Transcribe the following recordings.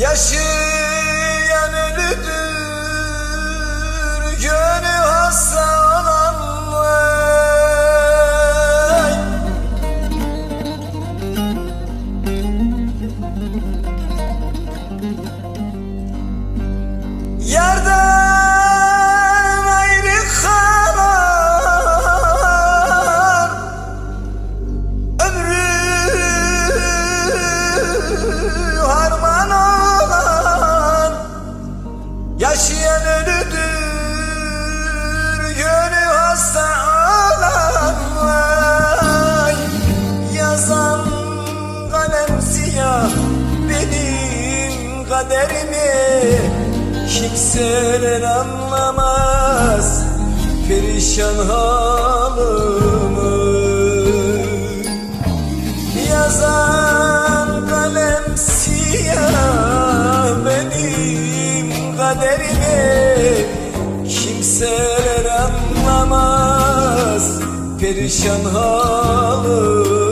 Yaşın kaderimi Kimseler anlamaz. Perişan halımı Yazan kalem siyah benim kaderimi Kimseler anlamaz. Perişan halımı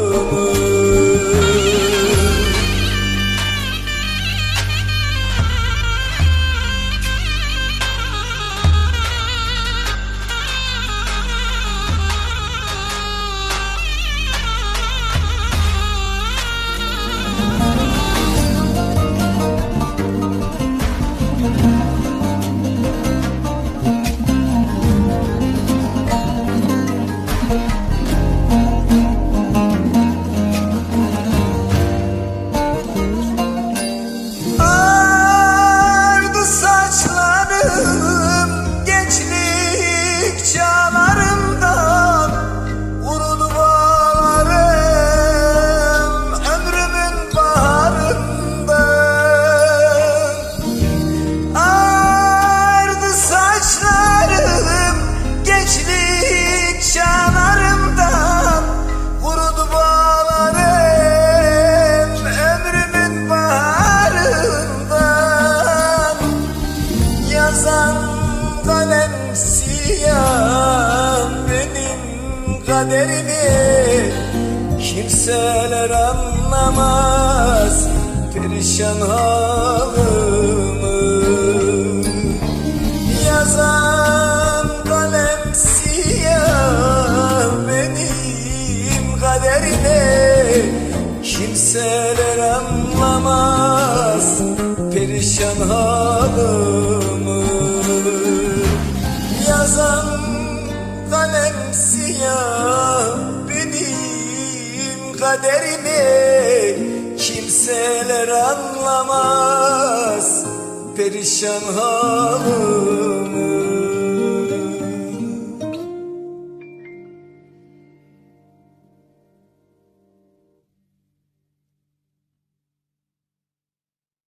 Yazan kalem siyah benim kaderimi Kimseler anlamaz perişan halımı. Yazan kalem siyah benim kaderimi Kimseler anlamaz perişan halımı Yazan kalem siyah benim kaderimi Kimseler anlamaz. Perişan halımı